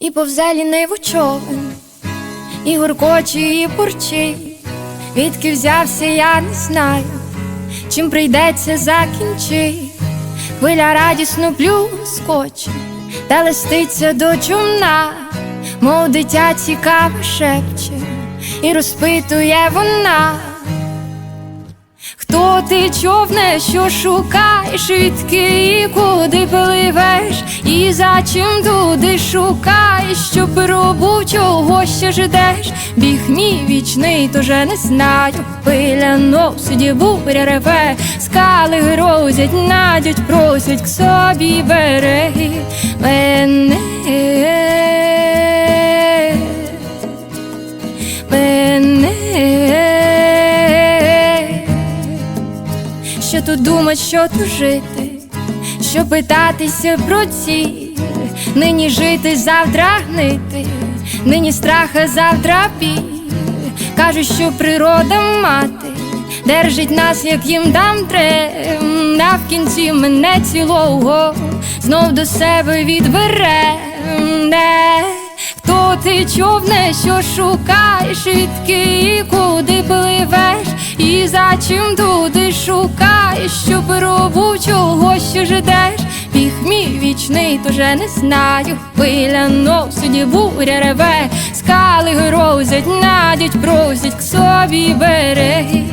І повзе ліниву човен, і гуркоче, і бурчить, Відки взявся, я не знаю, чим прийдеться закінчить. Хвиля радісно плюскоче, та листиться до чумна, мов дитя цікаво шепче, і розпитує вона. Ти човне, що шукаєш, відки і куди пливеш, і за чим туди шукаєш, що пробув, ще ждеш, біг мій вічний, тоже не знаю. Хвиля носить, буря реве, скали грозять, надять, просять к собі береги. Мене що тут думать, що тут жити, що питатися про ціль, нині жити, завтра гнити, нині страха, завтра біль. Кажуть, що природа мати держить нас, як їм дам трем, а в кінці мене цілого знов до себе відбере. Ти човне, що шукаєш, і куди пливеш, і за чим туди шукаєш, що пробув, чого ще ждеш, біг мій вічний, тоже не знаю. Хвиля носить, буря реве, скали грозять, надять, просять к собі береги.